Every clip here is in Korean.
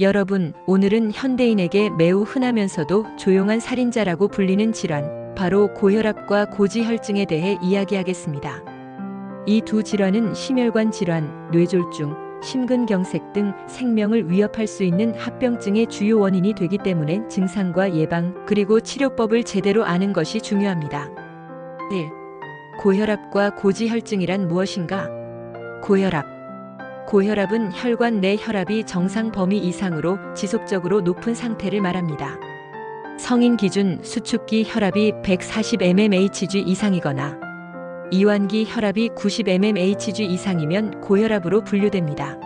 여러분, 오늘은 현대인에게 매우 흔하면서도 조용한 살인자라고 불리는 질환, 바로 고혈압과 고지혈증에 대해 이야기하겠습니다. 이 두 질환은 심혈관 질환, 뇌졸중, 심근경색 등 생명을 위협할 수 있는 합병증의 주요 원인이 되기 때문에 증상과 예방, 그리고 치료법을 제대로 아는 것이 중요합니다. 1. 고혈압과 고지혈증이란 무엇인가? 고혈압. 고혈압은 혈관 내 혈압이 정상 범위 이상으로 지속적으로 높은 상태를 말합니다. 성인 기준 수축기 혈압이 140mmHg 이상이거나 이완기 혈압이 90mmHg 이상이면 고혈압으로 분류됩니다.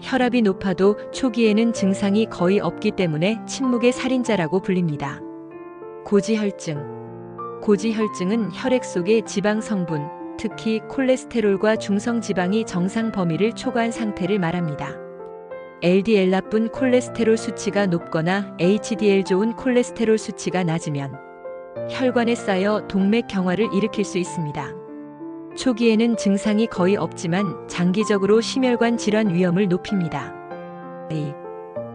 혈압이 높아도 초기에는 증상이 거의 없기 때문에 침묵의 살인자라고 불립니다. 고지혈증. 고지혈증은 혈액 속의 지방 성분, 특히 콜레스테롤과 중성 지방이 정상 범위를 초과한 상태를 말합니다. LDL 나쁜 콜레스테롤 수치가 높거나 HDL 좋은 콜레스테롤 수치가 낮으면 혈관에 쌓여 동맥 경화를 일으킬 수 있습니다. 초기에는 증상이 거의 없지만 장기적으로 심혈관 질환 위험을 높입니다. 2.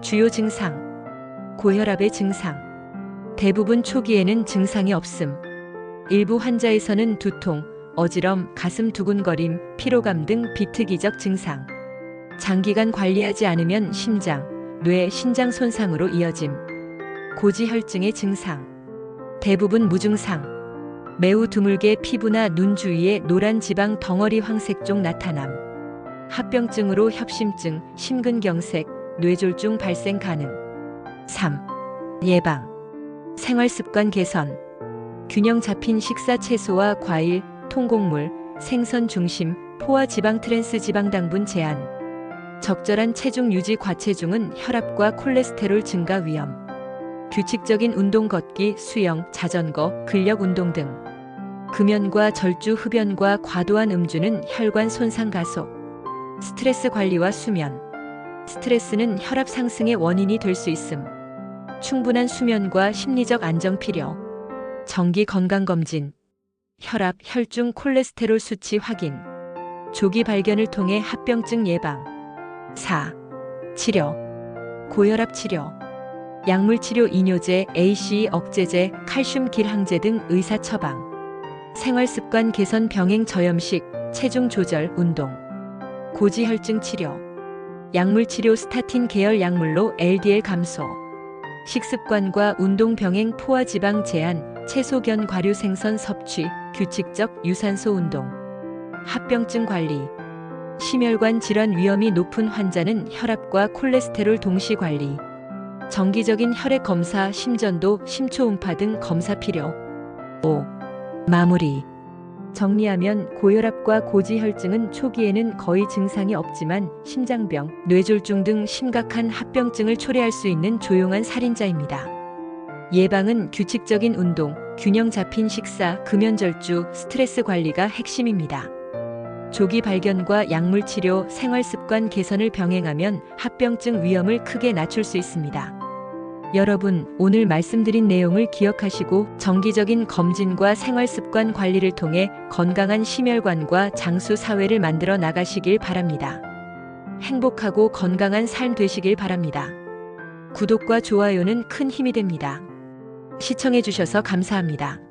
주요 증상. 고혈압의 증상. 대부분 초기에는 증상이 없음. 일부 환자에서는 두통, 어지럼, 가슴 두근거림, 피로감 등 비특이적 증상. 장기간 관리하지 않으면 심장, 뇌, 신장 손상으로 이어짐. 고지혈증의 증상. 대부분 무증상. 매우 드물게 피부나 눈 주위에 노란 지방 덩어리 황색종 나타남. 합병증으로 협심증, 심근경색, 뇌졸중 발생 가능. 3. 예방. 생활습관 개선. 균형 잡힌 식사 채소와 과일, 통곡물, 생선 중심, 포화 지방 트랜스 지방 당분 제한. 적절한 체중 유지 과체중은 혈압과 콜레스테롤 증가 위험. 규칙적인 운동 걷기, 수영, 자전거, 근력 운동 등. 금연과 절주 흡연과 과도한 음주는 혈관 손상 가속. 스트레스 관리와 수면. 스트레스는 혈압 상승의 원인이 될 수 있음. 충분한 수면과 심리적 안정 필요. 정기 건강 검진. 혈압, 혈중 콜레스테롤 수치 확인. 조기 발견을 통해 합병증 예방. 4. 치료. 고혈압 치료. 약물 치료 이뇨제, ACE 억제제, 칼슘 길항제 등 의사 처방. 생활 습관 개선 병행 저염식, 체중 조절, 운동. 고지혈증 치료. 약물 치료 스타틴 계열 약물로 LDL 감소. 식습관과 운동 병행 포화 지방 제한, 채소견 과류 생선 섭취, 규칙적 유산소 운동. 합병증 관리. 심혈관 질환 위험이 높은 환자는 혈압과 콜레스테롤 동시 관리. 정기적인 혈액 검사, 심전도, 심초음파 등 검사 필요. 5. 마무리. 정리하면 고혈압과 고지혈증은 초기에는 거의 증상이 없지만 심장병, 뇌졸중 등 심각한 합병증을 초래할 수 있는 조용한 살인자입니다. 예방은 규칙적인 운동, 균형 잡힌 식사, 금연절주, 스트레스 관리가 핵심입니다. 조기 발견과 약물 치료, 생활 습관 개선을 병행하면 합병증 위험을 크게 낮출 수 있습니다. 여러분, 오늘 말씀드린 내용을 기억하시고 정기적인 검진과 생활 습관 관리를 통해 건강한 심혈관과 장수 사회를 만들어 나가시길 바랍니다. 행복하고 건강한 삶 되시길 바랍니다. 구독과 좋아요는 큰 힘이 됩니다. 시청해주셔서 감사합니다.